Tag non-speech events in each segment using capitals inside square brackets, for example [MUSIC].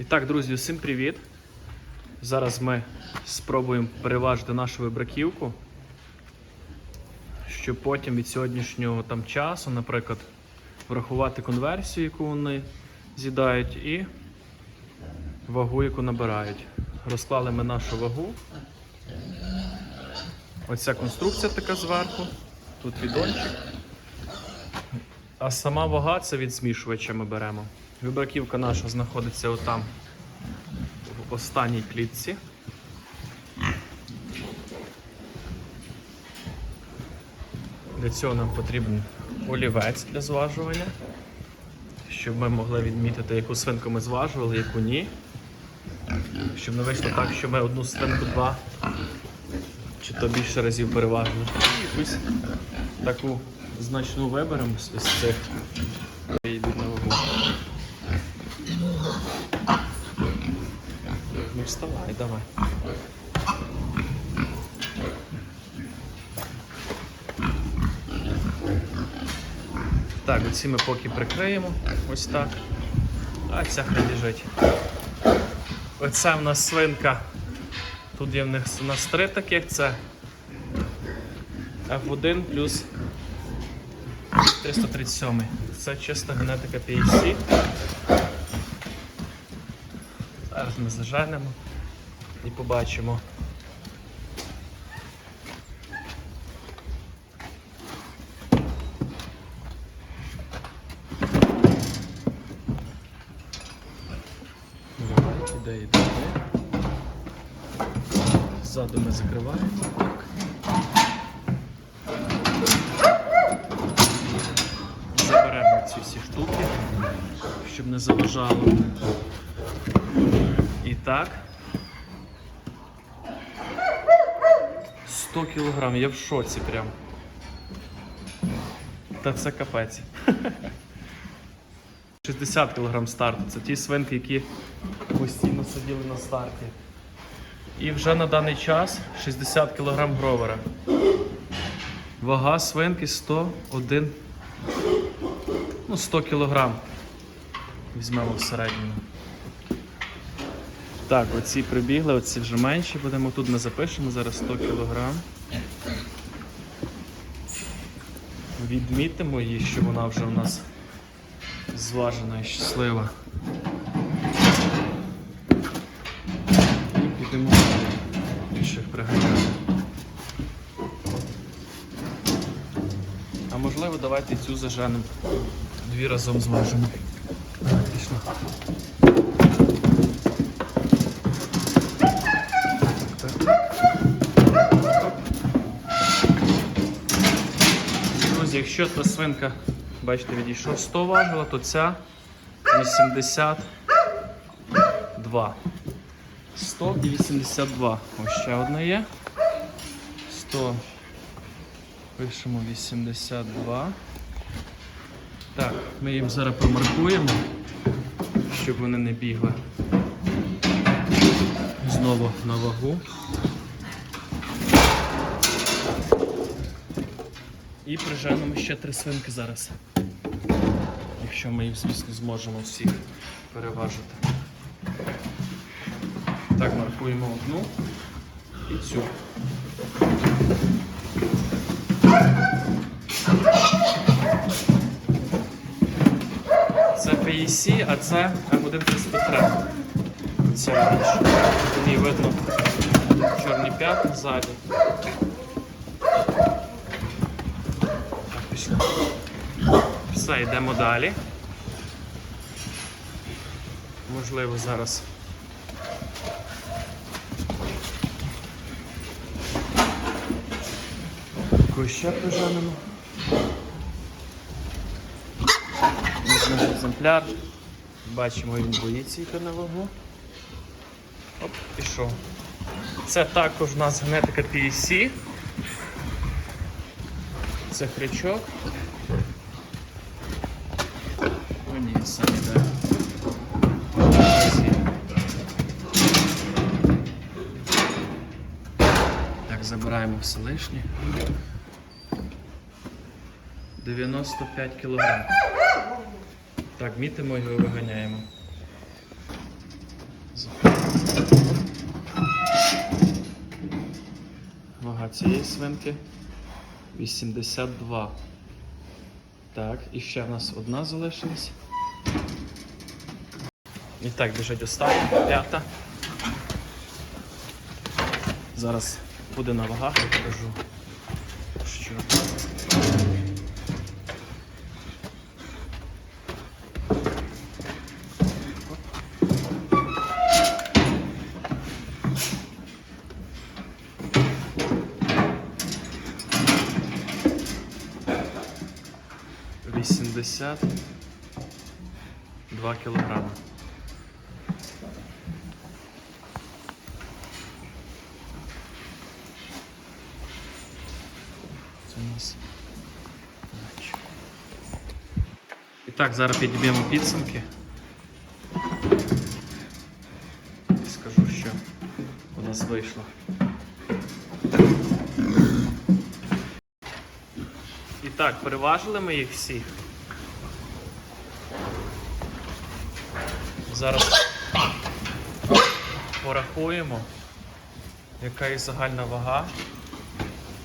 І так, друзі, всім привіт! Зараз ми спробуємо переважити нашу вибраківку, щоб потім від сьогоднішнього там часу, наприклад, врахувати конверсію, яку вони з'їдають, і вагу, яку набирають. Розклали ми нашу вагу. Оця конструкція така зверху, тут відончик. А сама вага це від змішувача ми беремо. Вибраківка наша знаходиться отам в останній клітці. Для цього нам потрібен олівець для зважування, щоб ми могли відмітити, яку свинку ми зважували, яку ні. Щоб не вийшло так, що ми одну свинку два чи то більше разів переважили. І якусь таку значну виберемо з цих і йдуть на вагу. Ну вставай, давай. Так, оці ми поки прикриємо. Ось так. А ця хай лежить. Оце в нас свинка. Тут є в них у нас три таких, це F1 плюс 337. Це чиста генетика PAC. Зараз ми заженемо і побачимо. Іде, іде, іде. Ззаду ми закриваємо. Так. Заберемо ці всі штуки, щоб не заважало. І так. 100 кілограм, я в шоці прям. Та це капець. [LAUGHS] 60 кг старту. Це ті свинки, які постійно сиділи на старті. І вже на даний час 60 кг гровера. Вага свинки 101 ну, 100 кг. Візьмемо в середньому. Так, оці прибігли, оці вже менші будемо. Тут ми запишемо зараз 100 кг. Відмітимо її, що вона вже у нас зважена і щаслива. І підемо інших приганяти. А можливо, давайте цю заженемо. Дві разом зважимо. Так, пішла. Так, так. Оп. Друзі, якщо та свинка, бачите, відійшов 100 важила, то ця 82. 100 і 82. Ось ще одна є. 100. Пишемо 82. Так, ми їм зараз промаркуємо, щоб вони не бігли. Знову на вагу. І приженемо ще три свинки зараз. Якщо ми їх, звісно, зможемо всіх переважити. Так, маркуємо одну і цю. PEC, а це М1303. Це раніше. Тут її видно чорні п'ятна ззаді. Все, йдемо далі. Можливо, зараз. Якось ще прижанемо. Наш екземпляр. Бачимо, він боїться йти на вагу. Оп, пішов. Це також у нас генетика PEC. Це хрячок. О, ні, сам іде. Так, забираємо все лишнє. 95 кг. Так, мітимо його і виганяємо. Вага цієї свинки 82. Так, і ще в нас одна залишилась. І так, біжить остання, п'ята. Зараз буде на вагах, я покажу. 72 кілограми. Це у нас. І так, зараз підіб'ємо підсумки. І скажу, що у нас вийшло. І так, переважили ми їх всіх. Зараз порахуємо, яка їх загальна вага.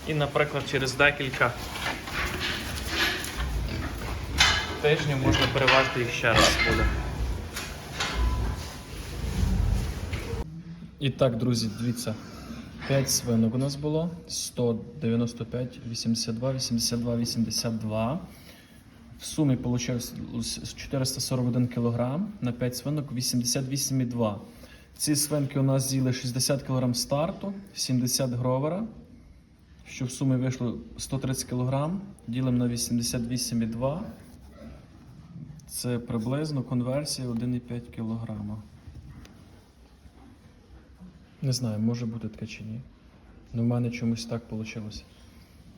І, наприклад, через декілька тижнів можна переважити їх ще раз буде. І так, друзі, дивіться. 5 свинок у нас було. 195, 82, 82, 82. В сумі вийшло 441 кг на 5 свинок 88,2. Ці свинки у нас з'їли 60 кг старту, 70 гровера, що в сумі вийшло 130 кг, ділимо на 88,2. Це приблизно конверсія 1,5 кг. Не знаю, може бути таке чи ні. Ну, в мене чомусь так вийшло.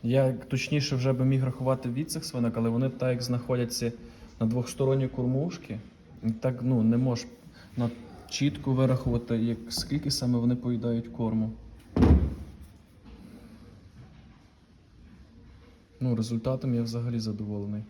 Я точніше вже би міг рахувати від цих свинок, але вони так як знаходяться на двохсторонній кормушці, так ну, не можеш на чітко вирахувати, як, скільки саме вони поїдають корму. Ну, результатом я взагалі задоволений.